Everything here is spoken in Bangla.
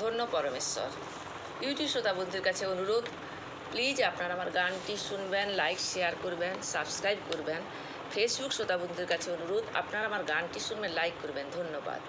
ধন্য পরমেশ্বর। ইউটিউব শ্রোতা বন্ধুর কাছে অনুরোধ প্লিজ আপনারা আমার গানটি শুনবেন লাইক শেয়ার করবেন সাবস্ক্রাইব করবেন। ফেসবুক শ্রোতা বন্ধুর কাছে অনুরোধ, আপনারা আমার গানটি শুনবেন লাইক করবেন। ধন্যবাদ।